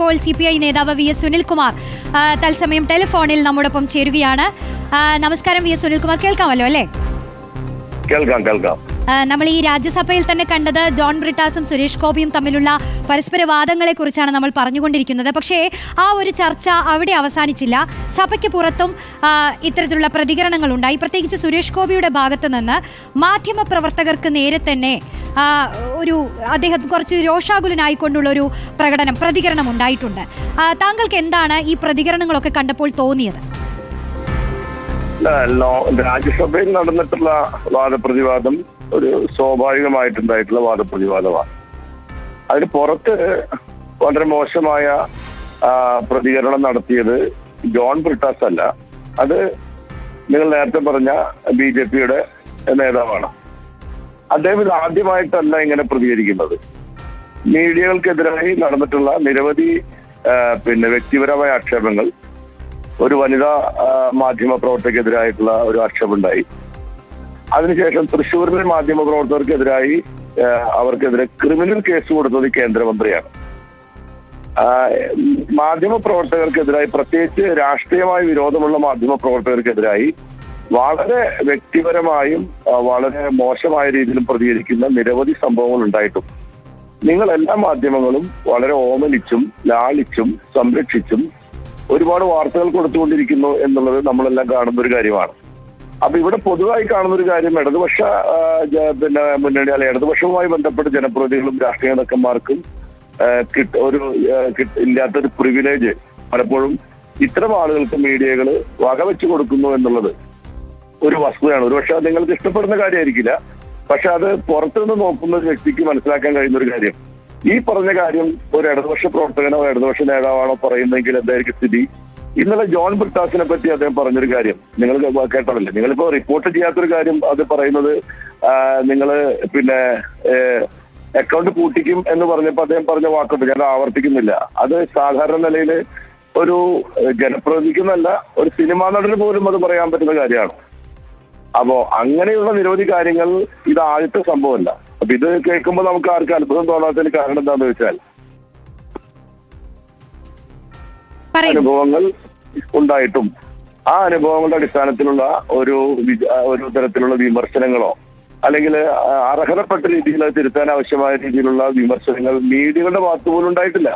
ഇപ്പോൾ C P I നേതാവ് V S Sunilkumar. തത്സമയം ടെലിഫോണിൽ നമ്മോടൊപ്പം ചേരുകയാണ്. നമസ്കാരം വി എസ് സുനിൽകുമാർ. കേൾക്കാമല്ലോ അല്ലേ? കേൾക്കാം കേൾക്കാം. നമ്മൾ ഈ രാജ്യസഭയിൽ തന്നെ കണ്ടത് ജോൺ ബ്രിട്ടാസും സുരേഷ് ഗോപിയും തമ്മിലുള്ള പരസ്പര വാദങ്ങളെ കുറിച്ചാണ് നമ്മൾ പറഞ്ഞുകൊണ്ടിരിക്കുന്നത്. പക്ഷേ ആ ഒരു ചർച്ച അവിടെ അവസാനിച്ചില്ല. സഭയ്ക്ക് പുറത്തും ഇത്തരത്തിലുള്ള പ്രതികരണങ്ങൾ ഉണ്ടായി പ്രത്യേകിച്ച് സുരേഷ് ഗോപിയുടെ ഭാഗത്ത് നിന്ന് മാധ്യമ പ്രവർത്തകർക്ക് നേരെ തന്നെ ഒരു അദ്ദേഹം കുറച്ച് രോഷാകുലനായിക്കൊണ്ടുള്ള ഒരു പ്രകടനം പ്രതികരണം ഉണ്ടായിട്ടുണ്ട്. താങ്കൾക്ക് എന്താണ് ഈ പ്രതികരണങ്ങളൊക്കെ കണ്ടപ്പോൾ തോന്നിയത്? രാജ്യസഭയിൽ നടന്നിട്ടുള്ള വാദപ്രതിവാദം ഒരു സ്വാഭാവികമായിട്ടുണ്ടായിട്ടുള്ള വാദപ്രതിവാദമാണ്. അതിന് പുറത്ത് വളരെ മോശമായ പ്രതികരണം നടത്തിയത് ജോൺ ബ്രിട്ടാസ് അല്ല. അത് നിങ്ങൾ നേരത്തെ പറഞ്ഞ ബി ജെ പിയുടെ നേതാവാണ്. അദ്ദേഹം ഇത് ആദ്യമായിട്ടല്ല ഇങ്ങനെ പ്രതികരിക്കുന്നത്. മീഡിയകൾക്കെതിരായി നടന്നിട്ടുള്ള നിരവധി പിന്നെ വ്യക്തിപരമായ ആക്ഷേപങ്ങൾ ഒരു വനിതാ മാധ്യമ പ്രവർത്തകർക്കെതിരായിട്ടുള്ള ഒരു ആക്ഷേപമുണ്ടായി. അതിനുശേഷം തൃശ്ശൂരിലെ മാധ്യമ പ്രവർത്തകർക്കെതിരായി അവർക്കെതിരെ ക്രിമിനൽ കേസ് കൊടുത്തത് കേന്ദ്രമന്ത്രിയാണ്. മാധ്യമ പ്രവർത്തകർക്കെതിരായി പ്രത്യേകിച്ച് രാഷ്ട്രീയമായ വിരോധമുള്ള മാധ്യമ പ്രവർത്തകർക്കെതിരായി വളരെ വ്യക്തിപരമായും വളരെ മോശമായ രീതിയിലും പ്രതികരിക്കുന്ന നിരവധി സംഭവങ്ങൾ ഉണ്ടായിട്ടും നിങ്ങൾ എല്ലാ മാധ്യമങ്ങളും വളരെ ഓമനിച്ചും ലാളിച്ചും സംരക്ഷിച്ചും ഒരുപാട് വാർത്തകൾ കൊടുത്തുകൊണ്ടിരിക്കുന്നു എന്നുള്ളത് നമ്മളെല്ലാം കാണുന്ന ഒരു കാര്യമാണ്. അപ്പൊ ഇവിടെ പൊതുവായി കാണുന്ന ഒരു കാര്യം ഇടതുപക്ഷ പിന്നെ മുന്നണി അല്ലെ ഇടതുപക്ഷവുമായി ബന്ധപ്പെട്ട ജനപ്രതിനിധികളും രാഷ്ട്രീയ നേതാക്കന്മാർക്കും ഒരു ഇല്ലാത്തൊരു പ്രിവിലേജ് പലപ്പോഴും ഇത്തരം ആളുകൾക്ക് മീഡിയകൾ വകവെച്ചു കൊടുക്കുന്നു എന്നുള്ളത് ഒരു വസ്തുതയാണ്. ഒരുപക്ഷെ നിങ്ങൾക്ക് ഇഷ്ടപ്പെടുന്ന കാര്യമായിരിക്കില്ല. പക്ഷെ അത് പുറത്തുനിന്ന് നോക്കുന്ന വ്യക്തിക്ക് മനസ്സിലാക്കാൻ കഴിയുന്ന ഒരു കാര്യം. ഈ പറഞ്ഞ കാര്യം ഒരു ഇടതുപക്ഷ പ്രവർത്തകനോ ഇടതുപക്ഷ നേതാവാണോ പറയുന്നെങ്കിൽ എന്തായിരിക്കും സ്ഥിതി? ഇന്നലെ ജോൺ ബ്രിട്ടാസിനെ പറ്റി അദ്ദേഹം പറഞ്ഞൊരു കാര്യം. നിങ്ങൾ കേട്ടതല്ലേ? നിങ്ങളിപ്പോ റിപ്പോർട്ട് ചെയ്യാത്തൊരു കാര്യം അത് പറയുന്നത് നിങ്ങൾ പിന്നെ അക്കൗണ്ട് പൂട്ടിക്കും എന്ന് പറഞ്ഞപ്പോൾ അദ്ദേഹം പറഞ്ഞ വാക്കുണ്ട്. ഞാൻ ആവർത്തിക്കുന്നില്ല. അത് സാധാരണ നിലയിൽ ഒരു ജനപ്രതിനിധിക്കുന്നല്ല ഒരു സിനിമാ നടന് പോലും അത് പറയാൻ പറ്റുന്ന കാര്യമാണ്. അപ്പോ അങ്ങനെയുള്ള നിരവധി കാര്യങ്ങൾ ഇത് ആദ്യത്തെ സംഭവമല്ല. അപ്പൊ ഇത് കേൾക്കുമ്പോൾ നമുക്ക് ആർക്കും അത്ഭുതം തോന്നാത്തതിന് കാരണം എന്താണെന്ന് വെച്ചാൽ അനുഭവങ്ങൾ ഉണ്ടായിട്ടും ആ അനുഭവങ്ങളുടെ അടിസ്ഥാനത്തിലുള്ള ഒരു ഒരു തരത്തിലുള്ള വിമർശനങ്ങളോ അല്ലെങ്കിൽ അർഹതപ്പെട്ട രീതിയിൽ അത് തിരുത്താൻ ആവശ്യമായ രീതിയിലുള്ള വിമർശനങ്ങൾ മീഡിയകളുടെ ഭാഗത്ത് പോലും ഉണ്ടായിട്ടില്ല.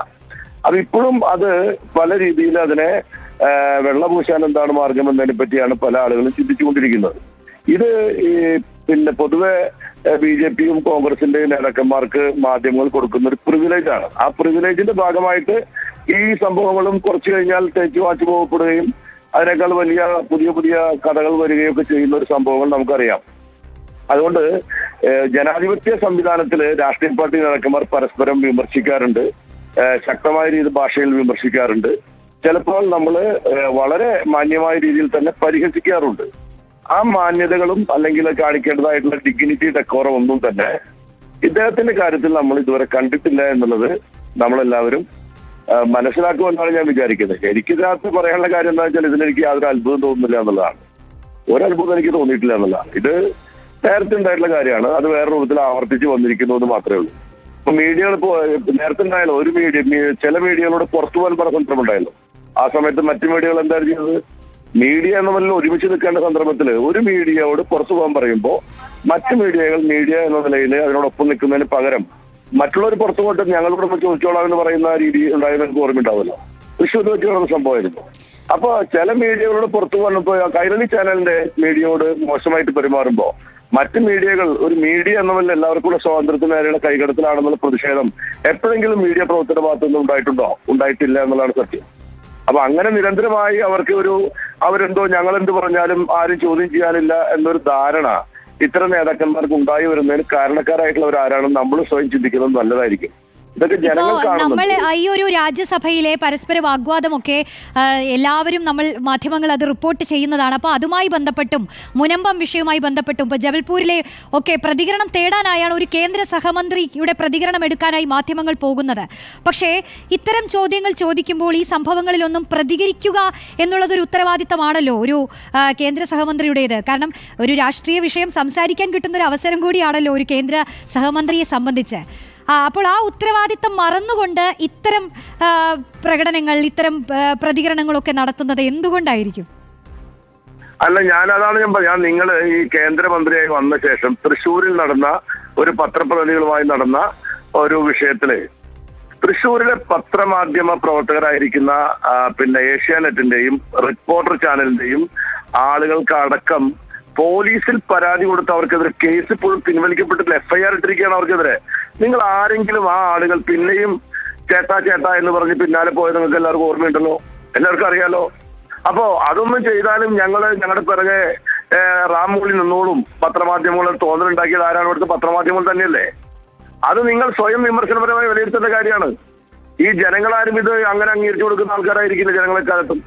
അത് ഇപ്പോഴും അത് പല രീതിയിൽ അതിനെ വെള്ളപൂശാൻ എന്താണ് മാർഗം എന്നതിനെ പറ്റിയാണ് പല ആളുകളും ചിന്തിച്ചുകൊണ്ടിരിക്കുന്നത്. ഇത് ഈ പിന്നെ പൊതുവെ ബി ജെ പിയും കോൺഗ്രസിന്റെയും നേതാക്കന്മാർക്ക് മാധ്യമങ്ങൾ കൊടുക്കുന്ന ഒരു പ്രിവിലേജ് ആണ്. ആ പ്രിവിലേജിന്റെ ഭാഗമായിട്ട് ഈ സംഭവങ്ങളും കുറച്ചു കഴിഞ്ഞാൽ തേച്ചു വാച്ചു പോകപ്പെടുകയും അതിനേക്കാൾ വലിയ പുതിയ പുതിയ കഥകൾ വരികയൊക്കെ ചെയ്യുന്ന ഒരു സംഭവങ്ങൾ നമുക്കറിയാം. അതുകൊണ്ട് ജനാധിപത്യ സംവിധാനത്തിൽ രാഷ്ട്രീയ പാർട്ടി നേതാക്കന്മാർ പരസ്പരം വിമർശിക്കാറുണ്ട്. ശക്തമായ രീതി ഭാഷയിൽ വിമർശിക്കാറുണ്ട്. ചിലപ്പോൾ നമ്മൾ വളരെ മാന്യമായ രീതിയിൽ തന്നെ പരിഹസിക്കാറുണ്ട്. ആ മാന്യതകളും അല്ലെങ്കിൽ കാണിക്കേണ്ടതായിട്ടുള്ള ഡിഗ്നിറ്റി ഡെക്കോറം ഒന്നും തന്നെ ഇദ്ദേഹത്തിന്റെ കാര്യത്തിൽ നമ്മൾ ഇതുവരെ കണ്ടിട്ടില്ല എന്നുള്ളത് നമ്മളെല്ലാവരും മനസ്സിലാക്കുമെന്നാണ് ഞാൻ വിചാരിക്കുന്നത്. എനിക്ക് ഇതിനകത്ത് പറയാനുള്ള കാര്യം എന്താ വെച്ചാൽ ഇതിനെനിക്ക് യാതൊരു അത്ഭുതം തോന്നുന്നില്ല എന്നുള്ളതാണ്. ഒരത്ഭുതം എനിക്ക് തോന്നിയിട്ടില്ല എന്നുള്ളതാണ്. ഇത് നേരത്തെ ഉണ്ടായിട്ടുള്ള കാര്യമാണ്. അത് വേറെ രൂപത്തിൽ ആവർത്തിച്ച് വന്നിരിക്കുന്നു എന്ന് മാത്രമേ ഉള്ളൂ. ഇപ്പൊ മീഡിയകൾ നേരത്തെ ഉണ്ടായാലോ ഒരു മീഡിയ ചില മീഡിയകളോട് പുറത്തു പോകാൻ പറഞ്ഞ ഉണ്ടായല്ലോ. ആ സമയത്ത് മറ്റു മീഡിയകൾ എന്തായിരുന്നു ചെയ്യുന്നത് മീഡിയ എന്ന നിലയിൽ ഒരുമിച്ച് നിൽക്കേണ്ട സന്ദർഭത്തിൽ ഒരു മീഡിയയോട് പുറത്തു പോകാൻ പറയുമ്പോൾ മറ്റു മീഡിയകൾ മീഡിയ എന്ന നിലയിൽ അതിനോടൊപ്പം നിൽക്കുന്നതിന് പകരം മറ്റുള്ളവർ പുറത്തു പോയിട്ട് ഞങ്ങളോട് ചോദിച്ചോളാം എന്ന് പറയുന്ന രീതി ഉണ്ടായത് എനിക്ക് ഓർമ്മയുണ്ടാവുമല്ലോ. തൃശ്ശൂർ വെച്ചുള്ള സംഭവമായിരുന്നു അപ്പൊ ചില മീഡിയകളോട് പുറത്തു വന്നപ്പോ കൈരളി ചാനലിന്റെ മീഡിയയോട് മോശമായിട്ട് പെരുമാറുമ്പോൾ മറ്റ് മീഡിയകൾ ഒരു മീഡിയ എന്ന നിലയിൽ എല്ലാവർക്കും കൂടെ സ്വാതന്ത്ര്യത്തിന് നേരെയുള്ള കൈകടത്തലാണെന്നുള്ള പ്രതിഷേധം എപ്പോഴെങ്കിലും മീഡിയ പ്രവർത്തന ഭാഗത്തുനിന്ന് ഉണ്ടായിട്ടുണ്ടോ? ഉണ്ടായിട്ടില്ല എന്നുള്ളതാണ് സത്യം. അപ്പൊ അങ്ങനെ നിരന്തരമായി അവർക്ക് ഒരു അവരെന്തോ ഞങ്ങൾ എന്ത് പറഞ്ഞാലും ആരും ചോദ്യം ചെയ്യാനില്ല എന്നൊരു ധാരണ ഇത്തരം നേതാക്കന്മാർക്ക് ഉണ്ടായി വരുന്നതിന് കാരണക്കാരായിട്ടുള്ളവരാരാണെന്ന് നമ്മൾ സ്വയം ചിന്തിക്കുന്നത് നല്ലതായിരിക്കും. ഇപ്പോ നമ്മൾ ഈ ഒരു രാജ്യസഭയിലെ പരസ്പര വാഗ്വാദമൊക്കെ എല്ലാവരും നമ്മൾ മാധ്യമങ്ങൾ അത് റിപ്പോർട്ട് ചെയ്യുന്നതാണ്. അപ്പോൾ അതുമായി ബന്ധപ്പെട്ടും മുനമ്പം വിഷയവുമായി ബന്ധപ്പെട്ടും ഇപ്പോൾ ജബൽപൂരിലെ ഒക്കെ പ്രതികരണം തേടാനായാണ് ഒരു കേന്ദ്ര സഹമന്ത്രിയുടെ പ്രതികരണം എടുക്കാനായി മാധ്യമങ്ങൾ പോകുന്നത്. പക്ഷേ ഇത്തരം ചോദ്യങ്ങൾ ചോദിക്കുമ്പോൾ ഈ സംഭവങ്ങളിലൊന്നും പ്രതികരിക്കുക എന്നുള്ളതൊരു ഉത്തരവാദിത്തമാണല്ലോ ഒരു കേന്ദ്ര സഹമന്ത്രിയുടേത്. കാരണം ഒരു രാഷ്ട്രീയ വിഷയം സംസാരിക്കാൻ കിട്ടുന്ന ഒരു അവസരം കൂടിയാണല്ലോ ഒരു കേന്ദ്ര സഹമന്ത്രിയെ സംബന്ധിച്ച്. അപ്പോൾ ആ ഉത്തരവാദിത്തം മറന്നുകൊണ്ട് ഇത്തരം പ്രകടനങ്ങൾ ഇത്തരം പ്രതികരണങ്ങളൊക്കെ നടത്തുന്നത് എന്തുകൊണ്ടായിരിക്കും? അല്ല ഞാൻ അതാണ് ഞാൻ പറയാം നിങ്ങൾ ഈ കേന്ദ്രമന്ത്രിയായി വന്ന ശേഷം തൃശ്ശൂരിൽ നടന്ന ഒരു പത്രപ്രതിനിധികളുമായി നടന്ന ഒരു വിഷയത്തിൽ തൃശ്ശൂരിലെ പത്രമാധ്യമ പ്രവർത്തകരായിരിക്കുന്ന പിന്നെ ഏഷ്യാനെറ്റിന്റെയും റിപ്പോർട്ടർ ചാനലിന്റെയും ആളുകൾക്ക് അടക്കം പോലീസിൽ പരാതി കൊടുത്ത് അവർക്കെതിരെ കേസ് ഇപ്പോഴും പിൻവലിക്കപ്പെട്ടിട്ടില്ല. എഫ്ഐആർ ഇട്ടിരിക്കുകയാണ് അവർക്കെതിരെ. നിങ്ങൾ ആരെങ്കിലും ആ ആളുകൾ പിന്നെയും ചേട്ടാ ചേട്ടാ എന്ന് പറഞ്ഞ് പിന്നാലെ പോയത് നിങ്ങൾക്ക് എല്ലാവർക്കും ഓർമ്മയുണ്ടല്ലോ? എല്ലാവർക്കും അറിയാലോ? അപ്പോ അതൊന്നും ചെയ്താലും ഞങ്ങൾ ഞങ്ങളുടെ പിറകെ റാമൂളി നിന്നോളും. പത്രമാധ്യമങ്ങൾ തോന്നലുണ്ടാക്കിയത് ആരാണ്? ഇവിടുത്തെ പത്രമാധ്യമങ്ങൾ തന്നെയല്ലേ? അത് നിങ്ങൾ സ്വയം വിമർശനപരമായി വിലയിരുത്തേണ്ട കാര്യമാണ്. ഈ ജനങ്ങളാരും ഇത് അങ്ങനെ അംഗീകരിച്ചു കൊടുക്കുന്ന ആൾക്കാരായിരിക്കില്ല ജനങ്ങളെക്കാലത്തും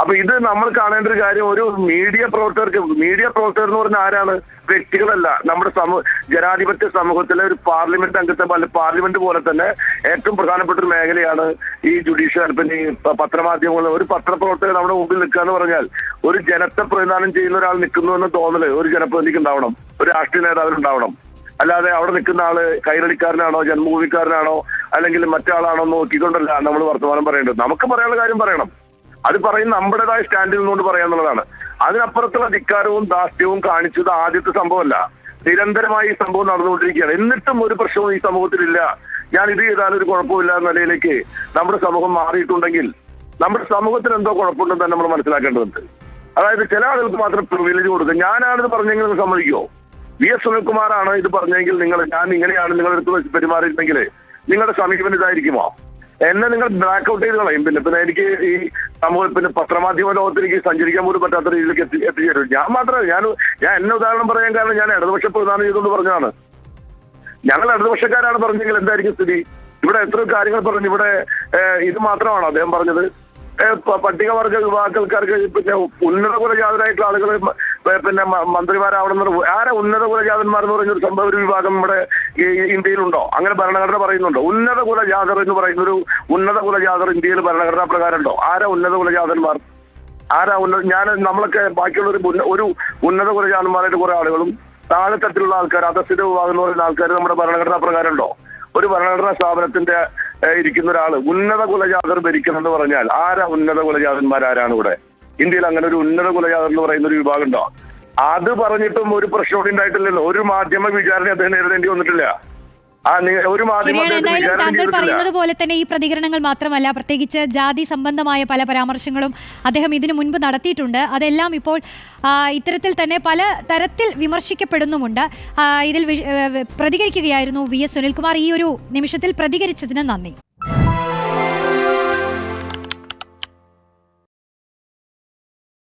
അപ്പൊ ഇത് നമ്മൾ കാണേണ്ട ഒരു കാര്യം ഒരു മീഡിയ പ്രവർത്തകർക്ക് മീഡിയ പ്രവർത്തകർ എന്ന് പറഞ്ഞ ആരാണ്? വ്യക്തികളല്ല. നമ്മുടെ സമൂഹ ജനാധിപത്യ സമൂഹത്തിലെ ഒരു പാർലമെന്റ് അംഗത്തെ പോലെ പാർലമെന്റ് പോലെ തന്നെ ഏറ്റവും പ്രധാനപ്പെട്ട ഒരു മേഖലയാണ് ഈ ജുഡീഷ്യൽ പിന്നെ ഈ പത്രമാധ്യമങ്ങൾ. ഒരു പത്രപ്രവർത്തകർ നമ്മുടെ മുമ്പിൽ നിൽക്കുക എന്ന് പറഞ്ഞാൽ ഒരു ജനത്തെ പ്രതിദാനം ചെയ്യുന്ന ഒരാൾ നിൽക്കുന്നു എന്ന് തോന്നൽ ഒരു ജനപ്രതിനിധിക്ക് ഉണ്ടാവണം. ഒരു രാഷ്ട്രീയ നേതാവിനുണ്ടാവണം അല്ലാതെ അവിടെ നിൽക്കുന്ന ആൾ കൈരളിക്കാരനാണോ ജന്മഭൂമിക്കാരനാണോ അല്ലെങ്കിൽ മറ്റാളാണോ നോക്കിക്കൊണ്ടല്ല നമ്മൾ വർത്തമാനം പറയേണ്ടത്. നമുക്ക് പറയാനുള്ള കാര്യം പറയണം. അത് പറയുന്ന നമ്മുടേതായ സ്റ്റാൻഡിൽ നിന്നുകൊണ്ട് പറയാന്നുള്ളതാണ് അതിനപ്പുറത്തുള്ള ധിക്കാരവും ദാസ്യവും കാണിച്ചത് ആദ്യത്തെ സംഭവമല്ല. നിരന്തരമായി ഈ സംഭവം നടന്നുകൊണ്ടിരിക്കുകയാണ്. എന്നിട്ടും ഒരു പ്രശ്നവും ഈ സമൂഹത്തിലില്ല. ഞാൻ ഇത് ചെയ്താലും ഒരു കുഴപ്പമില്ല എന്ന നിലയിലേക്ക് നമ്മുടെ സമൂഹം മാറിയിട്ടുണ്ടെങ്കിൽ നമ്മുടെ സമൂഹത്തിന് എന്തോ കുഴപ്പമുണ്ടെന്ന് തന്നെ നമ്മൾ മനസ്സിലാക്കേണ്ടതുണ്ട്. അതായത് ചില ആളുകൾക്ക് മാത്രം പ്രിവിലേജ് കൊടുക്കുക. ഞാനാണിത് പറഞ്ഞെങ്കിൽ സമ്മതിക്കോ വി എസ് സുനിൽകുമാറാണ് ഇത് പറഞ്ഞെങ്കിൽ നിങ്ങൾ ഞാൻ ഇങ്ങനെയാണ് നിങ്ങളുടെ അടുത്ത് വെച്ച് പെരുമാറിയിട്ടുണ്ടെങ്കിൽ നിങ്ങളുടെ സമീപനം ഇതായിരിക്കുമോ? എന്നെ നിങ്ങൾ ബ്ലാക്ക് ഔട്ട് ചെയ്ത് കളയും. പിന്നെ പിന്നെ എനിക്ക് ഈ സമൂഹം പിന്നെ പത്രമാധ്യമ ലോകത്തിലേക്ക് സഞ്ചരിക്കാൻ പോലും പറ്റാത്ത രീതിയിലേക്ക് എത്തി എത്തിച്ചേരും. ഞാൻ മാത്രമേ ഞാൻ ഞാൻ എന്നെ ഉദാഹരണം പറയാൻ കാരണം ഞാൻ ഇടതുപക്ഷ പ്രധാനം ചെയ്തുകൊണ്ട് പറഞ്ഞതാണ്. ഞങ്ങൾ ഇടതുപക്ഷക്കാരാണ് പറഞ്ഞെങ്കിൽ എന്തായിരിക്കും സ്ഥിതി? ഇവിടെ എത്ര കാര്യങ്ങൾ പറഞ്ഞു. ഇവിടെ ഇത് മാത്രമാണ് അദ്ദേഹം പറഞ്ഞത്? പട്ടികവർഗ വിഭാഗക്കാർക്ക് പിന്നെ ഉന്നത കുലജാതരായിട്ടുള്ള ആളുകൾ പിന്നെ മന്ത്രിമാരാവണമെന്ന് ആരെ ഉന്നത കുലജാതന്മാർ എന്ന് ഒരു സംഭവം ഒരു വിഭാഗം നമ്മുടെ ഇന്ത്യയിലുണ്ടോ? അങ്ങനെ ഭരണഘടന പറയുന്നുണ്ടോ? ഉന്നത കുലജാതർ എന്ന് പറയുന്ന ഒരു ഉന്നത കുലജാതർ ഇന്ത്യയിൽ ഭരണഘടനാ പ്രകാരം ഉണ്ടോ ആരാ ഉന്നത കുലജാതന്മാർ ആരാ ഉന്നത ഞാൻ നമ്മളൊക്കെ ബാക്കിയുള്ള ഒരു ഉന്ന- ഒരു ഉന്നത കുലജാതന്മാരായിട്ട് കുറെ ആളുകളും താഴെത്തട്ടിലുള്ള ആൾക്കാർ അധസ്ഥിത വിഭാഗം എന്ന് പറയുന്ന ആൾക്കാർ നമ്മുടെ ഭരണഘടനാ പ്രകാരം ഉണ്ടോ ഒരു ഭരണഘടനാ സ്ഥാപനത്തിന്റെ ഇരിക്കുന്ന ഒരാൾ ഉന്നത കുലജാതർ ഭരിക്കണം എന്ന് പറഞ്ഞാൽ ആരാ ഉന്നത കുലജാതന്മാർ ആരാണ് ഇവിടെ? ഇന്ത്യയിൽ അങ്ങനെ ഒരു ഉന്നത കുലജാതർ എന്ന് പറയുന്ന ഒരു വിഭാഗം ഉണ്ടോ? അത് പറഞ്ഞിട്ടും ഒരു പ്രശ്നം ഉണ്ടായിട്ടില്ലല്ലോ. ഒരു മാധ്യമ വിചാരണ അദ്ദേഹം നേരിടേണ്ടി വന്നിട്ടില്ല. ശരിയാണ് എന്തായാലും താങ്കൾ പറയുന്നത് പോലെ തന്നെ ഈ പ്രതികരണങ്ങൾ മാത്രമല്ല പ്രത്യേകിച്ച് ജാതി സംബന്ധമായ പല പരാമർശങ്ങളും അദ്ദേഹം ഇതിനു മുൻപ് നടത്തിയിട്ടുണ്ട്. അതെല്ലാം ഇപ്പോൾ ഇത്തരത്തിൽ തന്നെ പല തരത്തിൽ വിമർശിക്കപ്പെടുന്നുമുണ്ട്. ഇതിൽ പ്രതികരിക്കുകയായിരുന്നു വി എസ് സുനിൽകുമാർ. ഈ ഒരു നിമിഷത്തിൽ പ്രതികരിച്ചതിന് നന്ദി.